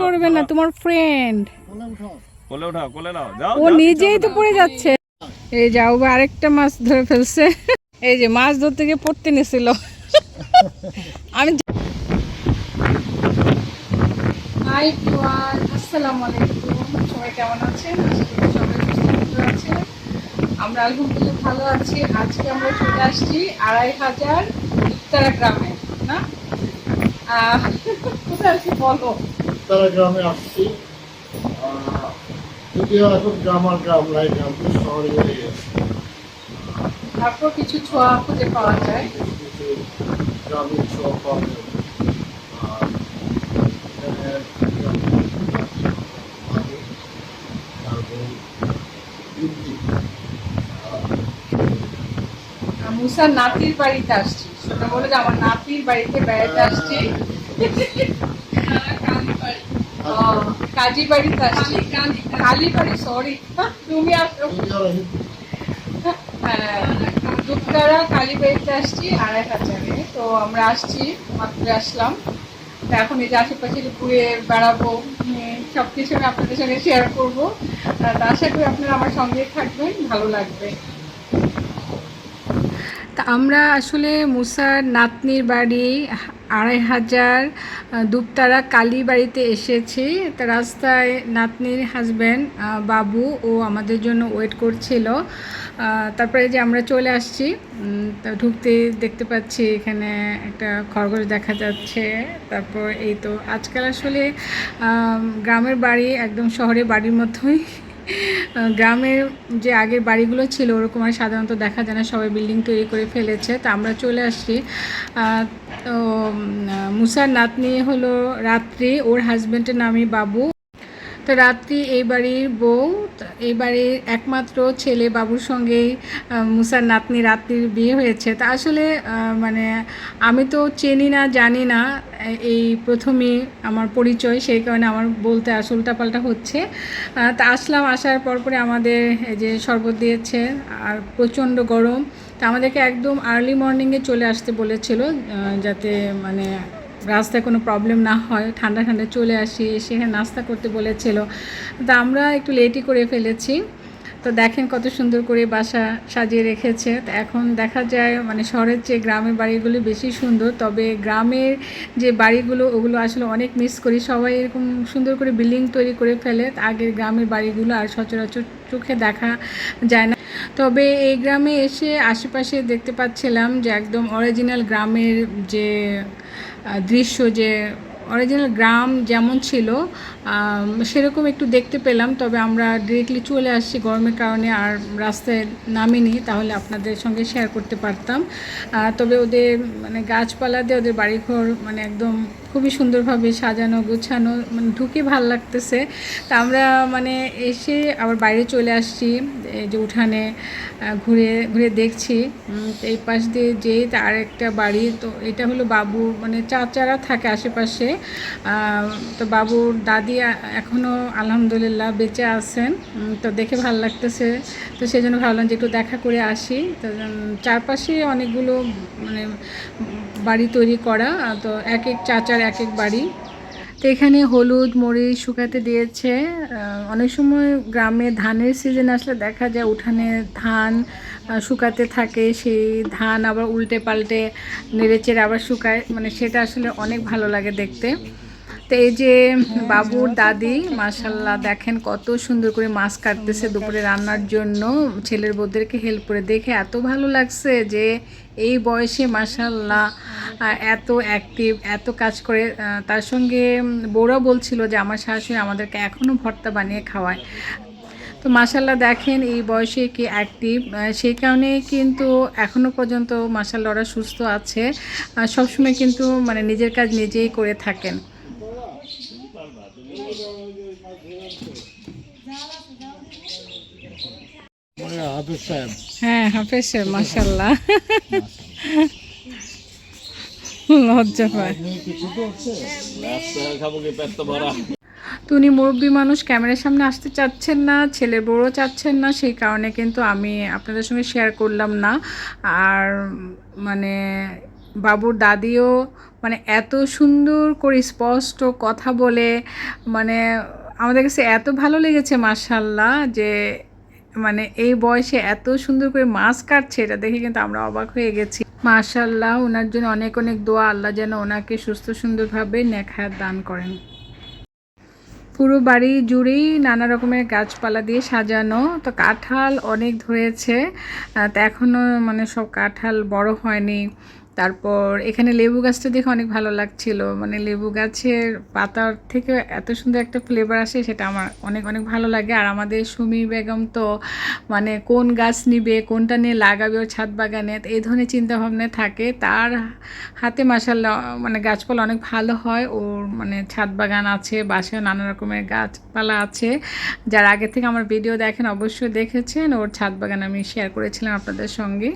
করবে না তোমার ফ্রেন্ড কোলে উঠাও কোলে নাও যাও ও নিজেই তো পড়ে যাচ্ছে। এই যাও বা আরেকটা মাছ ধরে ফেলছে। এই যে মাছ ধরতে গিয়ে পড়তে নিছিল। আমি হাই এভরিওয়ান আসসালামু আলাইকুম। সবাই কেমন আছেন? সবাই সুস্থ আছেন। আমরা আলহামদুলিল্লাহ ভালো আছি। আজকে আমরা চলে আসছি আড়াই হাজার উত্তরা গ্রামে না? আহ, কোথায় আছি বলো? তারা গ্রামে আসছি। যদিও এখন গ্রাম আর গ্রাম নাই গ্রামটি শহরে হয়ে গেছে। তারপর কিছু ছোঁয়া খুঁজে পাওয়া যায়। কিছু গ্রামীণ সহ পাওয়া আর মুসার নাতির বাড়িতে আসছি। সেটা বলে যে আমার নাতির বাড়িতে বেড়াতে আসছি। ও, কাজী তো আমরা আসছি আসলাম এখন এই যে আশেপাশে ঘুরে বেড়াবো সব আমি আপনাদের সঙ্গে শেয়ার করব আশা করি আপনারা আমার সঙ্গে থাকবেন ভালো লাগবে তা আমরা আসলে মুসার নাতনির বাড়ি আড়াই হাজার দুপতারা কালী বাড়িতে এসেছি। তা রাস্তায় নাতনির হাজব্যান্ড বাবু ও আমাদের জন্য ওয়েট করছিল। তারপরে যে আমরা চলে আসছি তা ঢুকতে দেখতে পাচ্ছি এখানে একটা খরগোশ দেখা যাচ্ছে। তারপর এই তো আজকাল আসলে গ্রামের বাড়ি একদম শহরের বাড়ির মতোই। গ্রামের যে আগের বাড়িগুলো ছিল, ওরকম আর সাধারণত দেখা যায় না, সবাই বিল্ডিং তৈরি করে ফেলেছে। তা আমরা চলে আসছি। তো মুসার নাতনি হলো রাত্রি, ওর হাজব্যান্ডের নামই বাবু। তো রাত্রি এই বাড়ির বউ এই বাড়ির একমাত্র ছেলে বাবুর সঙ্গেই মুসার নাতনি রাত্রির বিয়ে হয়েছে। তা আসলে মানে আমি তো চিনি না, জানি না এই প্রথমেই আমার পরিচয়, সেই কারণে আমার বলতে আস, উল্টাপাল্টা হচ্ছে। তা আসলাম, আসার পর পরে আমাদের যে শরবত দিয়েছে, আর প্রচণ্ড গরম। তা আমাদেরকে একদম আর্লি মর্নিংয়ে চলে আসতে বলেছিল যাতে মানে রাস্তায় কোনো প্রবলেম না হয়, ঠান্ডা ঠান্ডা চলে আসি সেখানে নাস্তা করতে বলেছিল। তা আমরা একটু লেটই করে ফেলেছি। তো দেখেন কত সুন্দর করে বাসা সাজিয়ে রেখেছে। তো এখন দেখা যায় মানে শহরের চেয়ে গ্রামের বাড়িগুলো বেশি সুন্দর, তবে গ্রামের যে বাড়িগুলো, ওগুলো আসলে অনেক মিস করি। সবাই এরকম সুন্দর করে বিল্ডিং তৈরি করে ফেলে। আগের গ্রামের বাড়িগুলো আর সচরাচর চোখে দেখা যায় না। তবে এই গ্রামে এসে আশেপাশে দেখতে পাচ্ছিলাম যে একদম অরিজিনাল গ্রামের যে দৃশ্য যে অরিজিনাল গ্রাম যেমন ছিল সেরকম একটু দেখতে পেলাম। তবে আমরা ডিরেক্টলি চলে আসছি গরমের কারণে আর রাস্তায় নামিনি, তাহলে আপনাদের সঙ্গে শেয়ার করতে পারতাম। তবে ওদের মানে গাছপালা দিয়ে ওদের বাড়িঘর মানে একদম খুবই সুন্দরভাবে সাজানো, গোছানো মানে ঢুকে ভালো লাগতেছে। তা আমরা মানে এসে আবার বাইরে চলে আসছি এই যে উঠানে ঘুরে ঘুরে দেখছি। এই পাশ দিয়ে যেই তার একটা বাড়ি, তো এটা হলো বাবু মানে চাচারা থাকে আশেপাশে। তো বাবুর দাদি এখনও আলহামদুলিল্লাহ বেঁচে আছেন। তো দেখে ভালো লাগতেছে। তো সেই জন্য ভাবলাম যে একটু দেখা করে আসি। তো চারপাশে অনেকগুলো মানে বাড়ি তৈরি করা। তো এক এক চাচার এক এক বাড়ি। তো এখানে হলুদ, মরিচ শুকাতে দিয়েছে। অনেক সময় গ্রামে ধানের সিজন আসলে দেখা যায় উঠানে ধান শুকাতে থাকে, সেই ধান আবার উল্টে পাল্টে নেড়েচেড়ে আবার শুকায়। মানে সেটা আসলে অনেক ভালো লাগে দেখতে। তো এই যে বাবুর দাদি মাশাল্লাহ দেখেন কত সুন্দর করে মাছ কাটতেছে দুপুরে রান্নার জন্য। ছেলের বউদেরকে হেল্প করে দেখে এত ভালো লাগছে যে এই বয়সে মার্শাল্লাহ এত অ্যাক্টিভ এত কাজ করে তার সঙ্গে বৌরা বলছিল যে আমার শাশুড়ি আমাদেরকে এখনও ভর্তা বানিয়ে খাওয়ায়। তো মাসাল্লাহ দেখেন এই বয়সে কি অ্যাক্টিভ সেই কারণে কিন্তু এখনও পর্যন্ত মাসাল্লাহ ওরা সুস্থ আছে। সবসময় কিন্তু মানে নিজের কাজ নিজেই করে থাকেন। সাহেব। হ্যাঁ মাসাল্লাহ লজ্জা মুরব্বী মানুষ, ক্যামেরার সামনে আসতে চাচ্ছেন না, ছেলের বড়ও চাচ্ছেন না, সেই কারণে কিন্তু আমি আপনাদের সঙ্গে শেয়ার করলাম না। আর মানে বাবুর দাদিও মানে এত সুন্দর করে স্পষ্ট কথা বলে মানে আমাদের কাছে এত ভালো লেগেছে মার্শাল্লাহ যে মানে এই বয়সে এত সুন্দর করে মাছ কাটছে, এটা দেখে কিন্তু আমরা অবাক হয়ে গেছি। মার্শাল্লাহ ওনার জন্য অনেক অনেক দোয়া, আল্লাহ যেন ওনাকে সুস্থ সুন্দরভাবে নেখায়াত দান করেন। পুরো বাড়ি জুড়েই নানা রকমের গাছপালা দিয়ে সাজানো, তো কাঁঠাল অনেক ধরেছে। তো এখনও মানে সব কাঁঠাল বড় হয়নি। তারপর এখানে লেবু গাছটা দেখে অনেক ভালো লাগছিল। মানে লেবু গাছের পাতার থেকে এত সুন্দর একটা ফ্লেভার আসে সেটা আমার অনেক অনেক ভালো লাগে। আর আমাদের সুমি বেগম তো মানে কোন গাছ নিবে, কোনটা নিয়ে লাগাবে ওর ছাদ বাগানে, এই ধরনের চিন্তাভাবনা থাকে। তার হাতে মাসাল্লাহ মানে গাছপালা অনেক ভালো হয়। ওর মানে ছাদ বাগান আছে বাসায় নানা রকমের গাছপালা আছে। যার আগে থেকে আমার ভিডিও দেখেন, অবশ্যই দেখেছেন। ওর ছাদ বাগান আমি শেয়ার করেছিলাম আপনাদের সঙ্গে।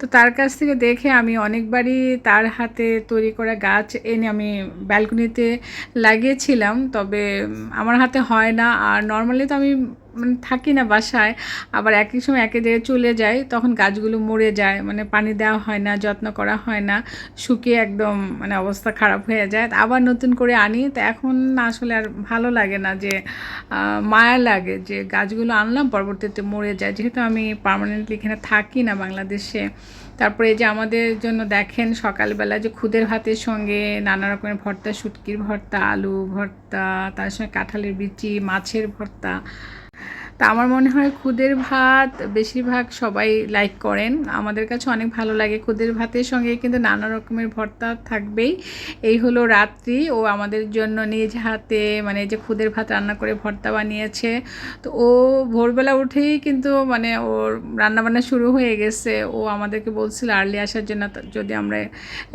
তো তার কাছ থেকে দেখে আমি অনেকবারই তার হাতে তৈরি করা গাছ এনে আমি ব্যালকনিতে লাগিয়েছিলাম। তবে আমার হাতে হয় না। আর নর্মালি তো আমি মানে থাকি না বাসায়, আবার এক এক সময় একে জায়গায় চলে যাই, তখন গাছগুলো মরে যায় মানে পানি দেওয়া হয় না, যত্ন করা হয় না, শুকিয়ে একদম মানে অবস্থা খারাপ হয়ে যায়। আবার নতুন করে আনি, তো এখন আসলে আর ভালো লাগে না যে মায়া লাগে যে গাছগুলো আনলাম, পরবর্তীতে মরে যায়। যেহেতু আমি পার্মানেন্টলি এখানে থাকি না বাংলাদেশে, তারপরে যে আমাদের জন্য দেখেন সকালবেলা যে খুদের ভাতের সঙ্গে নানা রকমের ভর্তা, শুটকির ভর্তা, আলু ভর্তা, তার সঙ্গে কাঁঠালের বিচি, মাছের ভর্তা তা আমার মনে হয় খুদের ভাত বেশিরভাগ সবাই লাইক করেন। আমাদের কাছে অনেক ভালো লাগে খুদের ভাতের সঙ্গে, কিন্তু নানা রকমের ভর্তা থাকবেই। এই হলো রাত্রি, ও আমাদের জন্য নিজ হাতে মানে যে খুদের ভাত রান্না করে ভর্তা বানিয়েছে। তো ও ভোরবেলা উঠেই কিন্তু মানে ওর রান্নাবান্না শুরু হয়ে গেছে। ও আমাদেরকে বলছিল আর্লি আসার জন্য যদি আমরা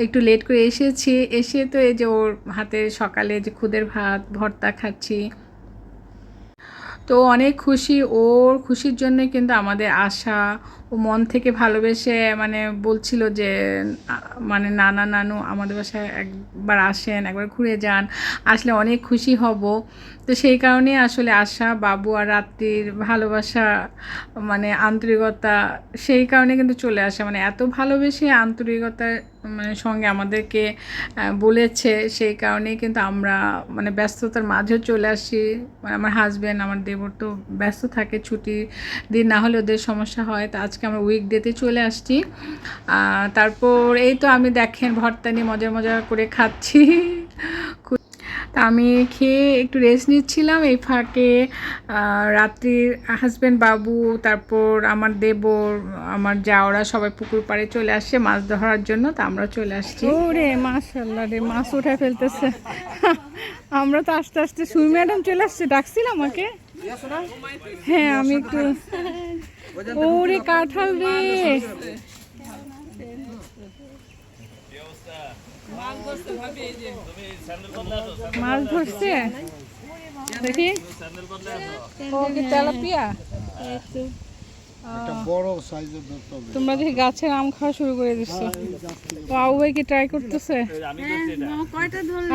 একটু লেট করে এসেছি, এসে তো এই যে ওর হাতে সকালে যে খুদের ভাত, ভর্তা খাচ্ছি। তো অনেক খুশি। ওর খুশির জন্যই কিন্তু আমাদের আশা। ও মন থেকে ভালোবেসে মানে বলছিল যে মানে নানা নানু আমাদের বাসায় একবার আসেন, একবার ঘুরে যান, আসলে অনেক খুশি হব। তো সেই কারণে আসলে আশা, বাবু আর রাত্রির ভালোবাসা মানে আন্তরিকতা, সেই কারণে কিন্তু চলে আসে। মানে এত ভালোবেসে আন্তরিকতার সঙ্গে আমাদেরকে বলেছে সেই কারণে কিন্তু আমরা মানে ব্যস্ততার মাঝেও চলে আসি। মানে আমার হাজব্যান্ড আমার দেবর তো ব্যস্ত থাকে ছুটি দিন না হলে ওদের সমস্যা হয়। তো আজকে আমরা উইক উইকডেতে চলে আসছি। তারপর এই তো আমি দেখেন ভর্তা নিয়ে মজা মজা করে খাচ্ছি। তা আমি খেয়ে একটু রেস্ট নিচ্ছিলাম। এই ফাঁকে রাত্রির হাজব্যান্ড বাবু, তারপর আমার দেবর, আমার যাওরা সবাই পুকুর পাড়ে চলে আসছে মাছ ধরার জন্য, তা আমরা চলে আসছি। ওরে মাশাল্লাহ রে, মাছ উঠে ফেলতেছে। আমরা তো আস্তে আস্তে সুই ম্যাডাম চলে আসছে, ডাকছিল আমাকে? হ্যাঁ আমি একটু ওরে কাঁঠাল রে। মাছ ধরছে দেখি। ও কি তেলাপিয়া? তোমরা দেখি গাছের আম খাওয়া শুরু করে দিচ্ছো। আবু ভাই কি ট্রাই করতেছে?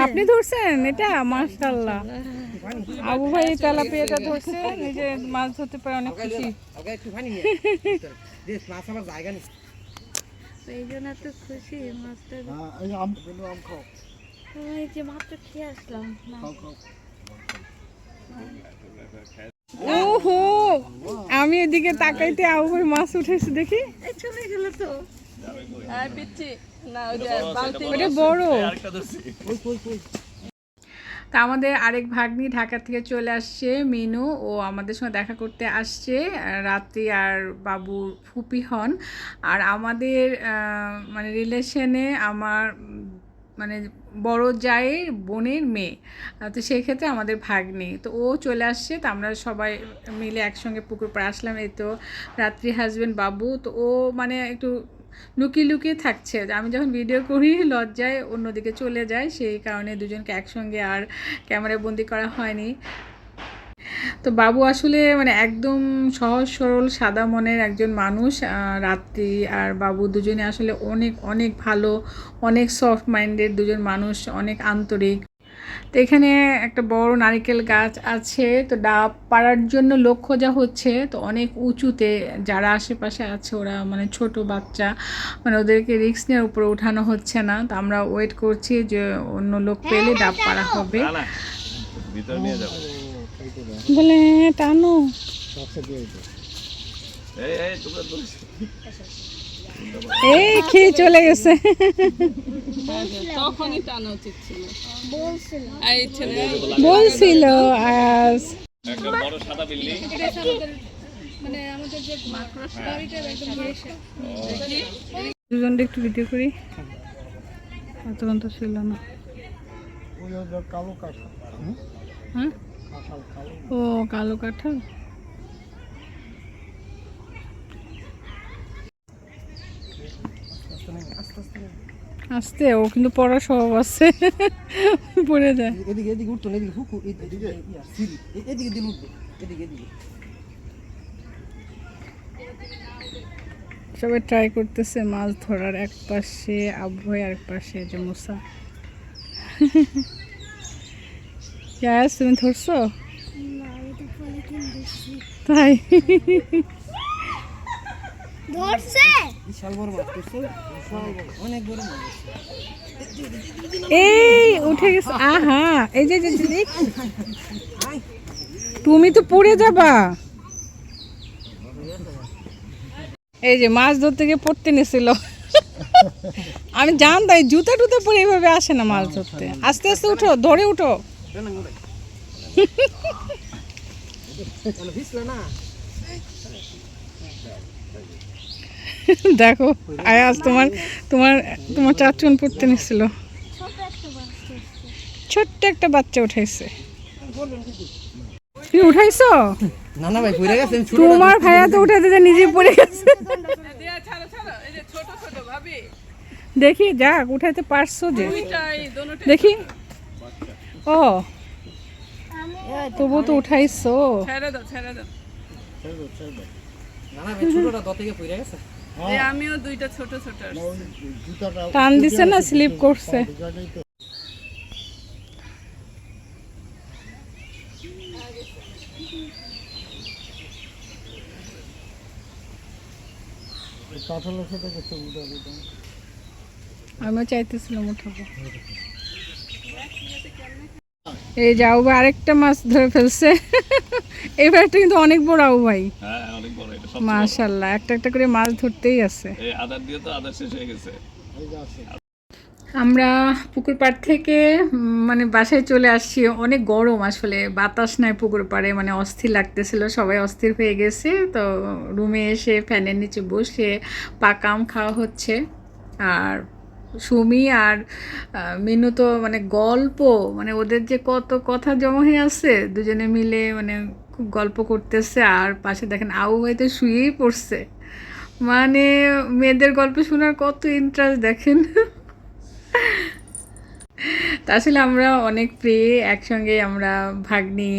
আপনি ধরছেন? এটা? মাশাল্লাহ আবু ভাই এই তেলাপিয়াটা ধরছে নিজে মাছ ধরতে পারে অনেক খুশি। এই জন্য এত খুশি মাছটা হ্যাঁ এই আম। কিন্তু আম খাও। এই যে মাত্র খেয়ে আসলাম খাও খাও। ওহো আমি এদিকে তাকাইতে আবু মাছ উঠেছে দেখি। এই চলে গেল তো। ওটা বড়। তা আমাদের আরেক ভাগ্নি ঢাকা থেকে চলে আসছে, মিনু। ও আমাদের সঙ্গে দেখা করতে আসছে, রাত্রি আর বাবুর ফুপি হন। আর আমাদের মানে রিলেশনে আমার মানে বড় জায়ের বোনের মেয়ে। তো সেই ক্ষেত্রে আমাদের ভাগ্নি। তো ও চলে আসছে, তো আমরা সবাই মিলে একসঙ্গে পুকুর পাড়ে আসলাম। এই তো রাত্রি হাজবেন্ড বাবু, তো ও মানে একটু লুকিয়ে লুকিয়ে থাকছে। আমি যখন ভিডিও করি, লজ্জায় অন্যদিকে চলে যায়। সেই কারণে দুজনকে একসঙ্গে আর ক্যামেরায় বন্দি করা হয়নি। তো বাবু আসলে মানে একদম সহজ, সরল, সাদা মনের একজন মানুষ রাত্রি আর বাবু দুজনে আসলে অনেক অনেক ভালো, অনেক সফট মাইন্ডেড দুজন মানুষ, অনেক আন্তরিক। তো এখানে একটা বড় নারকেল গাছ আছে। তো ডাব পাড়ার জন্য লোক খোঁজা হচ্ছে। তো অনেক উঁচুতে যারা আশেপাশে আছে ওরা মানে ছোট বাচ্চা মানে ওদেরকে রিক্স নেওয়ার উপরে উঠানো হচ্ছে না। তো আমরা ওয়েট করছি যে অন্য লোক পেলে ডাব পাড়া হবে। না না ভিতরে নিয়ে যাব বলে "হ্যাঁ, টানো। এই এই তোমরা এই খেয়ে চলে গেছে। বলছিল আজ একটা বড় সাদা বিল্ডিং দুজনটা একটু ভিডিও করি। এতক্ষণ তো ছিল না। কালো কাঁঠাল। হ্যাঁ? ও কালো কাঁঠাল? আস্তে ও কিন্তু পড়া স্বভাব আছে। পড়ে যায়। এদিকে এদিকে উঠতো এদিকে হুকু এদিকে সিঁড়ি। এদিকে দিন উঠবে এদিকে এদিকে। সবাই ট্রাই করতেছে মাছ ধরার এক পাশে আবহাওয়া আর এক পাশে যে মুসা। ইয়াস তুমি ধরছো? তাই? ধরছে? বিশাল বড় মাছ করছ অনেক বড় মাছ এই উঠে গেছে। আহা এই যে। তুমি তো পড়ে যাবা। এই যে মাছ ধরতে গিয়ে পড়তে নিছিল। আমি জানতাম জুতা টুতা পরে এইভাবে আসে না মাছ ধরতে। আস্তে আস্তে উঠো ধরে উঠো। না। দেখো আয়াজ তোমার তোমার তোমার চারজন পড়তে নিছিল। ছোট্ট একটা বাচ্চা উঠাইছে। তুমি উঠাইছো? না না ভাই পড়ে গেছে তোমার ভাইয়া তো উঠাতে যে নিজে পড়ে গেছে। দেখি যাক উঠাইতে পারছ যে। দেখি। ও তবু তো উঠাইছো। ছেড়ে দাও ছেড়ে দাও। ছেড়ে দাও ছেড়ে দাও। না না ভাই ছোটটা দত থেকে পড়ে গেছে। আমিও দুইটা ছোট ছোট টান দিছে না স্লিপ করছে। আমিও চাইতেছিলাম উঠাবো। এই যাও ভাই আরেকটা মাছ ধরে ফেলছে। এবার একটা কিন্তু অনেক বড় আউ ভাই মাশাল্লাহ একটা একটা করে মাছ ধরতেই যে আছে আমরা পুকুর পাড় থেকে মানে বাসায় চলে আসছি। অনেক গরম আসলে বাতাস নাই পুকুর পাড়ে মানে অস্থির লাগতেছিল সবাই অস্থির হয়ে গেছে। তো রুমে এসে ফ্যানের নিচে বসে পাকাম খাওয়া হচ্ছে। আর সুমি আর মিনু তো মানে গল্প মানে ওদের যে কত কথা জমা হয়ে আসছে দুজনে মিলে মানে খুব গল্প করতেছে। আর পাশে দেখেন আউ বাড়িতে শুয়েই পড়ছে। মানে মেয়েদের গল্প শোনার কত ইন্টারেস্ট দেখেন। তা আসলে আমরা অনেক ফ্রি একসঙ্গে আমরা ভাগ্নি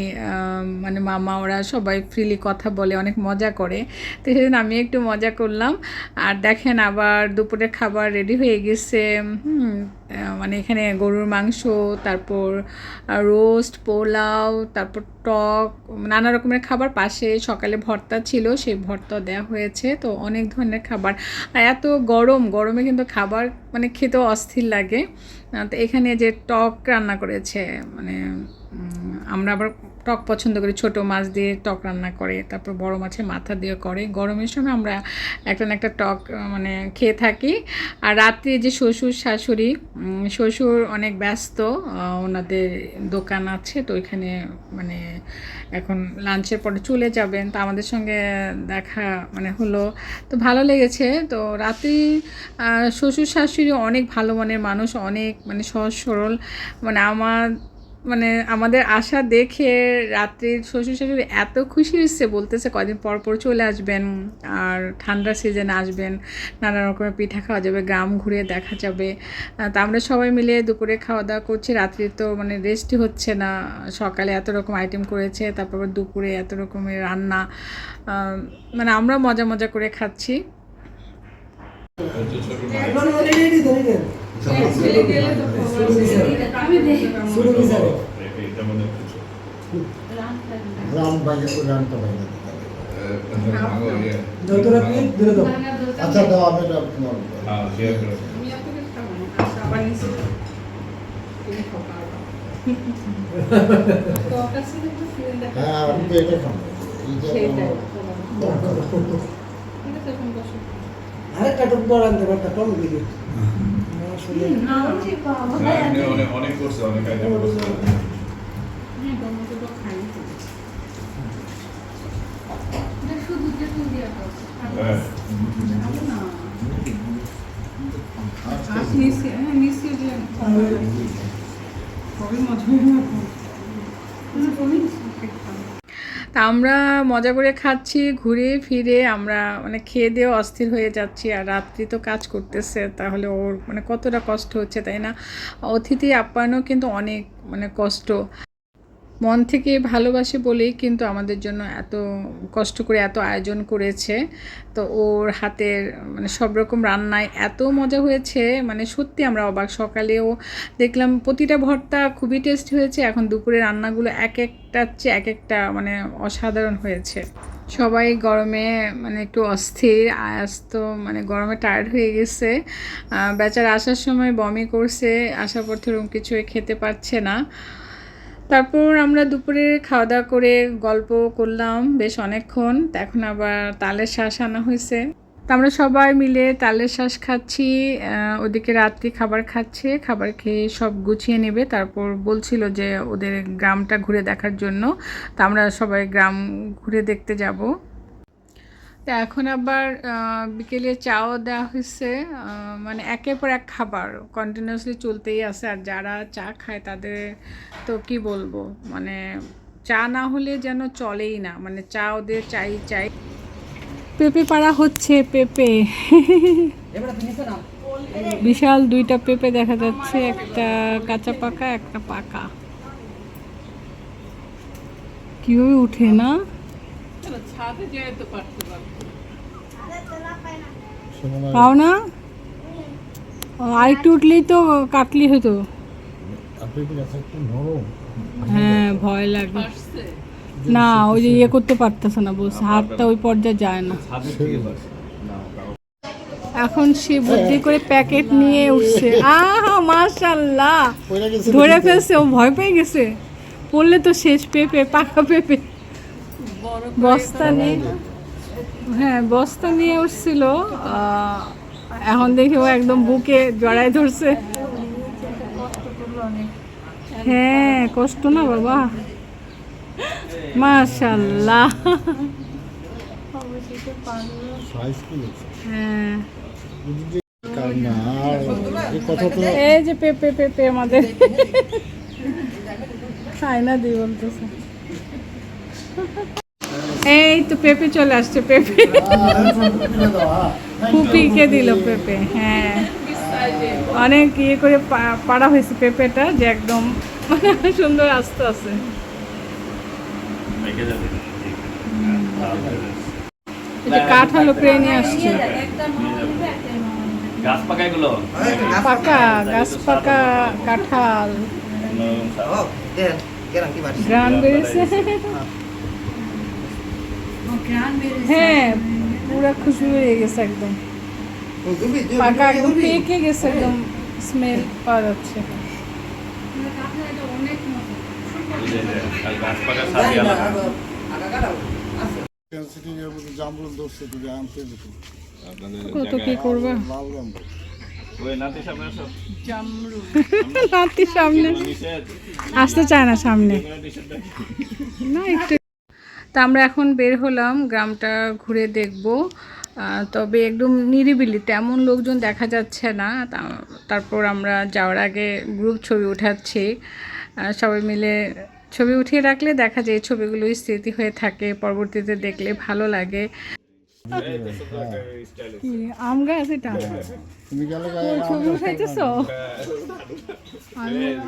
মানে মামা ওরা সবাই ফ্রিলি কথা বলে, অনেক মজা করে। তো সেদিন আমি একটু মজা করলাম। আর দেখেন আবার দুপুরে খাবার রেডি হয়ে গেছে। মানে এখানে গরুর মাংস, তারপর রোস্ট পোলাও, তারপর টক, নানা রকমের খাবার পাশে সকালে ভর্তা ছিল, সেই ভর্তা দেওয়া হয়েছে। তো অনেক ধরনের খাবার। আর এত গরম, গরমে কিন্তু খাবার মানে খেতেও অস্থির লাগে। তো এখানে যে টক রান্না করেছে মানে আমরা আবার টক পছন্দ করে, ছোট মাছ দিয়ে টক রান্না করে, তারপর বড় মাছের মাথা দিয়ে করে। গরমের সময় আমরা একটা না একটা টক মানে খেয়ে থাকি। আর রাত্রে যে শ্বশুর শাশুড়ি শ্বশুর অনেক ব্যস্ত ওনাদের দোকান আছে, তো ওইখানে মানে এখন লাঞ্চের পরে চলে যাবেন। তো আমাদের সঙ্গে দেখা মানে হলো। তো ভালো লেগেছে। তো রাতে শ্বশুর শাশুড়ি অনেক ভালো মনের মানুষ, অনেক মানে সহজ সরল। মানে আমার মানে আমাদের আশা দেখে রাত্রির শ্বশুর শাশুড়ি এত খুশি হয়েছে, বলতেছে কদিন পর পর চলে আসবেন আর ঠান্ডার সিজন আসবেন, নানা রকমের পিঠা খাওয়া যাবে, গ্রাম ঘুরে দেখা যাবে। তা আমরা সবাই মিলে দুপুরে খাওয়া দাওয়া করছি রাত্রি তো মানে রেস্টই হচ্ছে না। সকালে এত রকম আইটেম করেছে, তারপর দুপুরে এত রকমের রান্না। মানে আমরা মজা মজা করে খাচ্ছি। আচ্ছা দাও আমি হ্যাঁ আমি তো এটা খাব আরেকটা টুক বড় আনতে পারতা টমেটো দিয়ে। আসলে অনেক করছে অনেক আইটেম করছে। হ্যাঁ তা আমরা মজা করে খাচ্ছি, ঘুরে ফিরে আমরা মানে খেয়ে দিয়ে অস্থির হয়ে যাচ্ছি আর রাত্রি তো কাজ করতেছে, তাহলে ওর মানে কতটা কষ্ট হচ্ছে, তাই না? অতিথি আপ্যায়নও কিন্তু অনেক মানে কষ্ট। মন থেকে ভালোবাসে বলেই কিন্তু আমাদের জন্য এত কষ্ট করে এত আয়োজন করেছে। তো ওর হাতের মানে সব রকম রান্নায় এত মজা হয়েছে মানে সত্যি আমরা অবাক। সকালেও দেখলাম প্রতিটা ভর্তা খুবই টেস্ট হয়েছে, এখন দুপুরে রান্নাগুলো এক একটার চেয়ে এক একটা মানে অসাধারণ হয়েছে। সবাই গরমে মানে একটু অস্থির আয়াস তো মানে গরমে টায়ার্ড হয়ে গেছে। বেচারা আসার সময় বমি করছে আসার পর থেকে কিছু খেতে পারছে না। তারপর আমরা দুপুরে খাওয়া দাওয়া করে গল্প করলাম বেশ অনেকক্ষণ। এখন আবার তালের শ্বাস আনা হয়েছে। তা আমরা সবাই মিলে তালের শ্বাস খাচ্ছি ওদিকে রাত্রি খাবার খাচ্ছে, খাবার খেয়ে সব গুছিয়ে নেবে। তারপর বলছিল যে ওদের গ্রামটা ঘুরে দেখার জন্য। তা আমরা সবাই গ্রাম ঘুরে দেখতে যাব। তা এখন আবার বিকেলে চাও দেওয়া হয়েছে মানে একের পর এক খাবার কন্টিনিউয়াসলি চলতেই আছে। আর যারা চা খায় তাদের তো কি বলব মানে চা না হলে যেন চলেই না মানে চা ওদের চাই চাই। পেঁপে পাড়া হচ্ছে, পেঁপে। বিশাল দুইটা পেঁপে দেখা যাচ্ছে, একটা কাঁচা পাকা, একটা পাকা। কীভাবে উঠে না। পাও না? ও, আরেকটু উঠলেই তো কাটলি হতো। আপনি কি আছে একটু নরম? হ্যাঁ ভয় লাগে। না ওই যে ইয়ে করতে পারতেছে না বলছে হাতটা ওই পর্যায়ে যায় না। এখন সে বুদ্ধি করে প্যাকেট নিয়ে উঠছে। আহা মাশাল্লাহ। ধরে ফেলছে ও ভয় পেয়ে গেছে। পড়লে তো শেষ পেঁপে পাকা পেঁপে। বস্তা নিয়ে হ্যাঁ বস্তা নিয়ে উঠছিল এখন দেখি ও একদম বুকে জড়ায় ধরছে। হ্যাঁ কষ্ট না বাবা। মাশাল্লাহ। হ্যাঁ। এই যে পেঁপে পেঁপে আমাদের। খায় না দিই বলতেছে। এই তো পেঁপে চলে আসছে পেঁপে। ফুপিকে দিল পেঁপে হ্যাঁ। অনেক ইয়ে করে পা- পাড়া হয়েছে পেঁপেটা যে একদম সুন্দর আস্তে আছে। এই যে কাঁঠাল উপরে নিয়ে আসছে। গাছ পাকা এগুলো? পাকা গাছ পাকা কাঁঠাল। গ্রান বেড়েছে? হ্যাঁ পুরা খুশবু হয়ে গেছে একদম। পাকা একদম পেকে গেছে একদম স্মেল পাওয়া যাচ্ছে। কত কি করবা? লাল নাতি সামনে আসতে চায় না সামনে। না একটু তা আমরা এখন বের হলাম গ্রামটা ঘুরে দেখব। তবে একদম নিরিবিলি তেমন লোকজন দেখা যাচ্ছে না। তা- তারপর আমরা যাওয়ার আগে গ্রুপ ছবি উঠাচ্ছি। সবাই মিলে ছবি উঠিয়ে রাখলে দেখা যায় এই ছবিগুলো স্মৃতি হয়ে থাকে পরবর্তীতে দেখলে ভালো লাগে। আম গাছ এটা? তুমি গেলে ছবি উঠাইতেছ?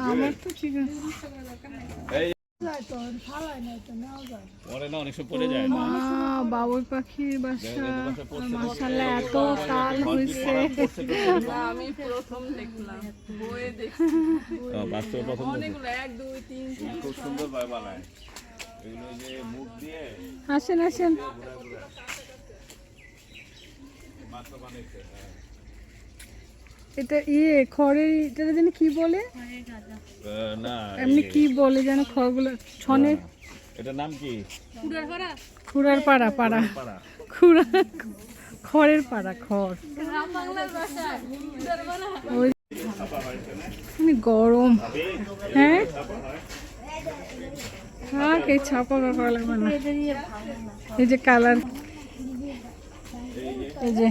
আমার তো ঠিক আছে। বাবুই পাখির বাসা। মাসাল্লাহ এত কাল হয়েছে না, আমি প্রথম দেখলাম বইয়ে দেখছি। বাস্তবে প্রথম দেখি। অনেকগুলো এক দুই তিন খুব সুন্দর বানায়। এগুলো ওই যে মুখ দিয়ে আসেন আসেন। বানাইছে হ্যাঁ। এটা ইয়ে খড়ের এটা যেন কি বলে? না এমনি এই- কি বলে যেন খড়গুলো? ছনের এটার নাম কি? খুড়ার পাড়া পাড়া। খুড়া খড়ের পাড়া খড়। ওই গরম। হ্যাঁ? হ্যাঁ এই ছাপা করা লাগবে না। এই যে কালার। এই যে।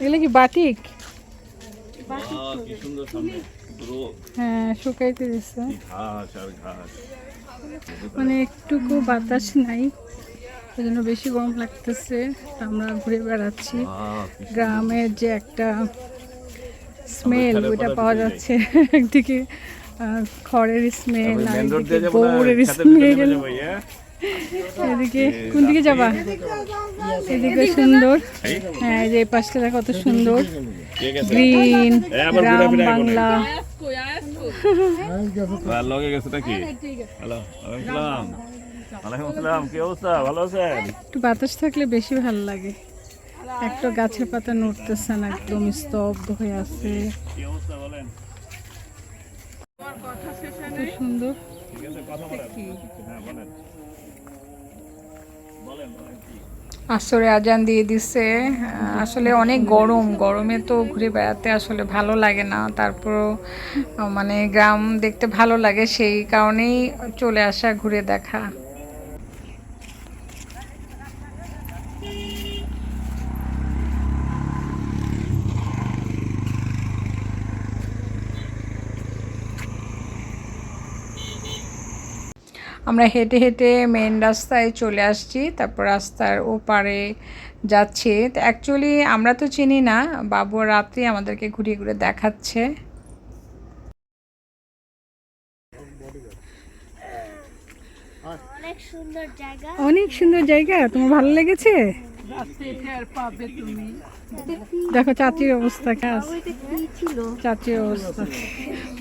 এগুলো কি বাটিক? কি সুন্দর সামনে হ্যাঁ শুকাইতে দিচ্ছে ঘাস আর ঘাস। মানে একটুকু বাতাস নাই এই জন্য বেশি গরম লাগতেছে। আমরা ঘুরে বেড়াচ্ছি। গ্রামের যে একটা স্মেল ওইটা পাওয়া যাচ্ছে। একদিকে খড়ের স্মেল আর স্মেল? এদিকে কোন দিকে যাবা? এদিকে সুন্দর। হ্যাঁ যে এই পাশটা কত সুন্দর। গ্রিন গ্রাম বাংলা। একটু বাতাস থাকলে বেশি ভালো লাগে। একটা গাছের পাতা নড়তেছে না একদম স্তব্ধ হয়ে আছে। সুন্দর। আসরে আজান দিয়ে দিছে। আসলে অনেক গরম। গরমে তো ঘুরে বেড়াতে আসলে ভালো লাগে না। তারপর মানে গ্রাম দেখতে ভালো লাগে। সেই কারণেই চলে আসা, ঘুরে দেখা। আমরা হেঁটে হেঁটে মেন রাস্তায় চলে আসছি তারপর রাস্তার ওপারে যাচ্ছি। তো অ্যাকচুয়ালি আমরা তো চিনি না বাবু রাত্রি আমাদেরকে ঘুরিয়ে ঘুরে দেখাচ্ছে। অনেক সুন্দর জায়গা। অনেক সুন্দর জায়গা তোমার ভালো লেগেছে? রাত্রে ফের পাবে তুমি। দেখো চাচির অবস্থা কাজ। চাচির অবস্থা।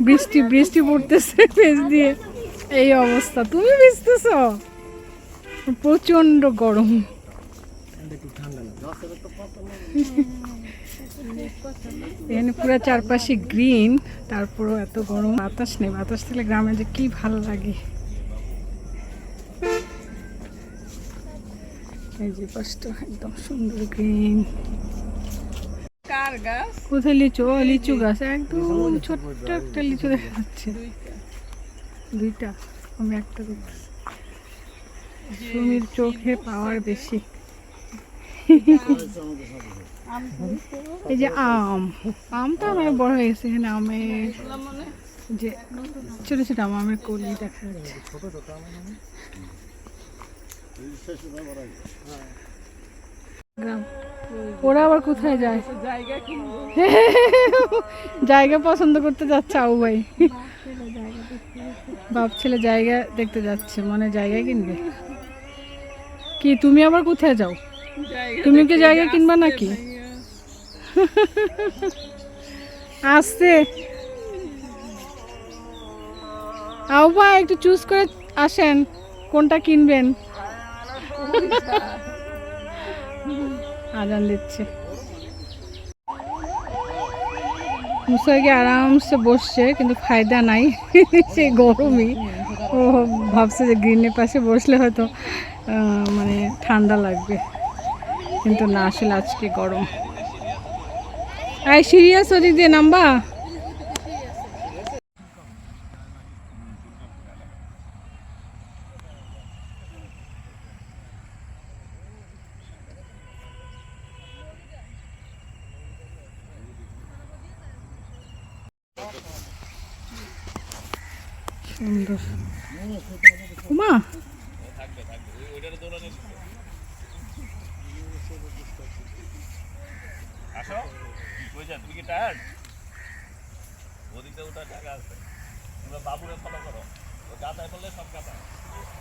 বৃষ্টি বৃষ্টি পড়তেছে পেজ দিয়ে। এই অবস্থা তুমি ভিজতেছ? প্রচণ্ড গরম। এখানে পুরো চারপাশে গ্রিন তারপরও এত গরম। বাতাস নেই বাতাস থাকলে গ্রামে যে কি ভালো লাগে। এই যে পাশটা একদম সুন্দর গ্রিন। কোথায় লিচু? লিচু গাছ একদম ছোট্ট একটা লিচু দেখা যাচ্ছে। দুইটা, আমি একটা দেখতেছি সুমির চোখে পাওয়ার বেশি। এই যে আম আম তো আমার বড় হয়ে গেছে, এখানে আমের যে ছোট ছোট আম, আমের কলি দেখা যাচ্ছে। ওরা আবার কোথায় যায়? জায়গা পছন্দ করতে যাচ্ছে আউ ভাই। বাপ ছেলে জায়গা দেখতে যাচ্ছে মনে জায়গা কিনবে? কি তুমি আবার কোথায় যাও? তুমি কি জায়গা কিনবা নাকি? আসতে। ভাই একটু চুজ করে আসেন কোনটা কিনবেন? আজান দিচ্ছে। মুসাইকে আরামসে বসছে, কিন্তু ফায়দা নাই। সেই গরমই। ও ভাবছে যে গ্রিনের পাশে বসলে হয়তো মানে ঠান্ডা লাগবে। কিন্তু না, আসলে আজকে গরম। আই সিরিয়াস ওদিক দিয়ে নাম্বা সুন্দর উমা আসো কই যা তুমি কি টায়ার্ড ওদিকে ওটা জায়গা আছে তোমরা বাবুরে ফলো করো।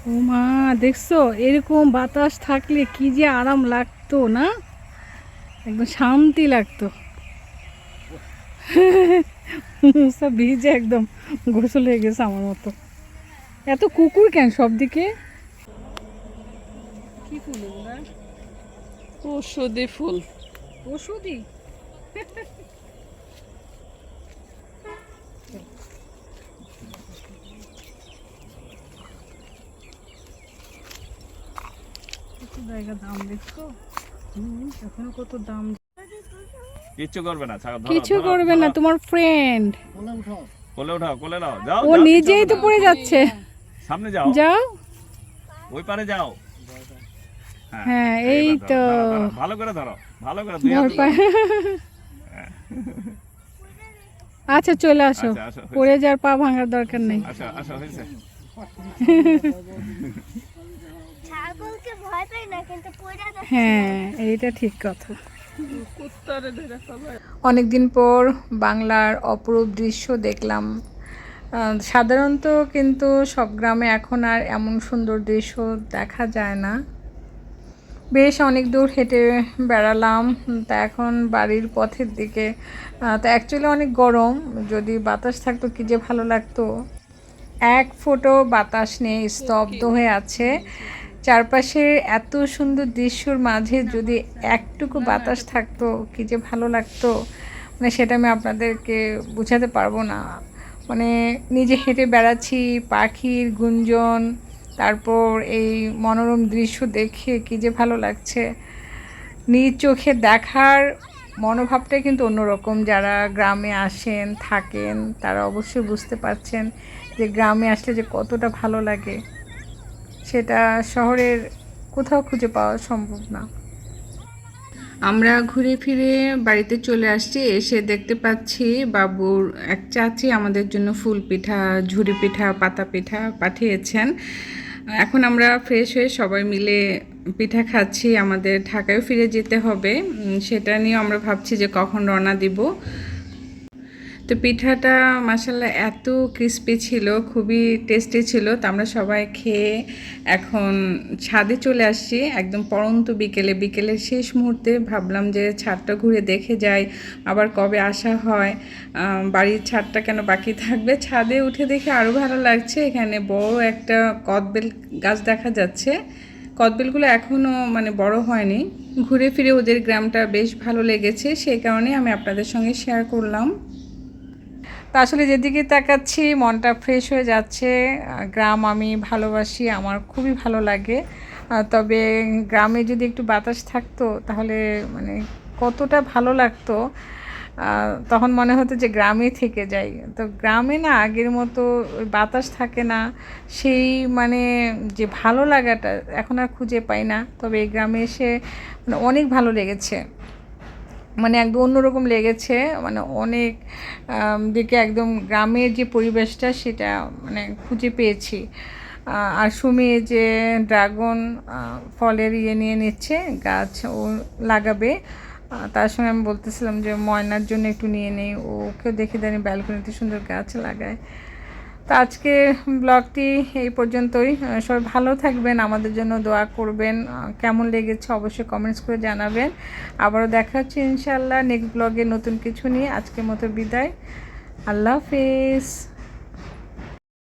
ও মা দেখছ? এরকম বাতাস থাকলে কি যে আরাম লাগতো না? একদম শান্তি লাগতো। সব ভিজে একদম গোসল হয়ে গেছে আমার মতো। এত কুকুর কেন সব দিকে? কি ফুল ঔষধি ফুল। ওষুধই কত জায়গা দাম দেখছ? এখনও কত দাম? কিচ্ছু করবে না ছাগল কিছু করবে না তোমার ফ্রেন্ড কোলে উঠাও। কোলে নাও যাও ও নিজেই তো পড়ে যাচ্ছে। সামনে যাও। যাও। ওই পারে যাও। হ্যাঁ, এই এইবার তো। ভালো করে ধরো ভালো করে দুই হাত আচ্ছা চলে আসো। আচ্ছা। পড়ে যাওয়ার পা ভাঙার দরকার নেই। আচ্ছা আচ্ছা হয়েছে। ছাগলকে ভয় পাই না কিন্তু পড়ে যাচ্ছে। হ্যাঁ এইটা ঠিক কথা। অনেকদিন পর বাংলার অপরূপ দৃশ্য দেখলাম। সাধারণত কিন্তু সব গ্রামে এখন আর এমন সুন্দর দৃশ্য দেখা যায় না। বেশ অনেক দূর হেঁটে বেড়ালাম, তা এখন বাড়ির পথের দিকে। তা অ্যাকচুয়ালি অনেক গরম, যদি বাতাস থাকতো কি যে ভালো লাগতো। এক ফোঁটো বাতাস নেই স্তব্ধ হয়ে আছে। চারপাশের এত সুন্দর দৃশ্যর মাঝে যদি একটুকু বাতাস থাকতো, কি যে ভালো লাগতো মানে সেটা আমি আপনাদেরকে বোঝাতে পারব না। মানে নিজে হেঁটে বেড়াচ্ছি, পাখির গুঞ্জন, তারপর এই মনোরম দৃশ্য দেখে কি যে ভালো লাগছে। নিজ চোখে দেখার মনোভাবটাই কিন্তু অন্যরকম। যারা গ্রামে আসেন, থাকেন, তারা অবশ্যই বুঝতে পারছেন যে গ্রামে আসলে যে কতটা ভালো লাগে। সেটা শহরের কোথাও খুঁজে পাওয়া সম্ভব না। আমরা ঘুরে ফিরে বাড়িতে চলে আসছি, এসে দেখতে পাচ্ছি বাবুর এক চাচি আমাদের জন্য ফুল পিঠা, ঝুরি পিঠা, পাতা পিঠা পাঠিয়েছেন। এখন আমরা ফ্রেশ হয়ে সবাই মিলে পিঠা খাচ্ছি, আমাদের ঢাকায় ফিরে যেতে হবে। সেটা নিয়ে আমরা ভাবছি যে কখন রওনা দিব। তো পিঠাটা মাসাল্লাহ এত ক্রিস্পি ছিল, খুবই টেস্টি ছিল। তো আমরা সবাই খেয়ে এখন ছাদে চলে আসছি, একদম পরন্ত বিকেলে। বিকেলের শেষ মুহূর্তে ভাবলাম যে ছাদটা ঘুরে দেখে যাই, আবার কবে আসা হয়। বাড়ির ছাদটা কেন বাকি থাকবে? ছাদে উঠে দেখে আরও ভালো লাগছে। এখানে বড় একটা কদবেল গাছ দেখা যাচ্ছে। কদবেলগুলো এখনও মানে বড় হয়নি। ঘুরে ফিরে ওদের গ্রামটা বেশ ভালো লেগেছে। সেই কারণে আমি আপনাদের সঙ্গে শেয়ার করলাম। তা আসলে যেদিকে তাকাচ্ছি, মনটা ফ্রেশ হয়ে যাচ্ছে। গ্রাম আমি ভালোবাসি, আমার খুবই ভালো লাগে। তবে গ্রামে যদি একটু বাতাস থাকতো, তাহলে মানে কতটা ভালো লাগতো। তখন মনে হতো যে গ্রামে থেকে যাই। তো গ্রামে না আগের মতো বাতাস থাকে না। সেই মানে যে ভালো লাগাটা এখন আর খুঁজে পাই না। তবে এই গ্রামে এসে মানে অনেক ভালো লেগেছে। মানে একদম অন্যরকম লেগেছে। মানে অনেক দিকে একদম গ্রামের যে পরিবেশটা সেটা মানে খুঁজে পেয়েছি। আর সুমি যে ড্রাগন ফলের ইয়ে নিয়ে নিচ্ছে, গাছ ও লাগাবে। তার সঙ্গে আমি বলতেছিলাম যে ময়নার জন্য একটু নিয়ে নেই। ওকেও দেখে জানি ব্যালকনিতে সুন্দর গাছ লাগায়। তো আজকে ব্লগটি এই পর্যন্তই। সবাই ভালো থাকবেন, আমাদের জন্য দোয়া করবেন। কেমন লেগেছে অবশ্যই কমেন্টস করে জানাবেন। আবারও দেখা হচ্ছে ইনশাল্লাহ নেক্সট ব্লগে নতুন কিছু নিয়ে। আজকের মতো বিদায়। আল্লাহ হাফেজ।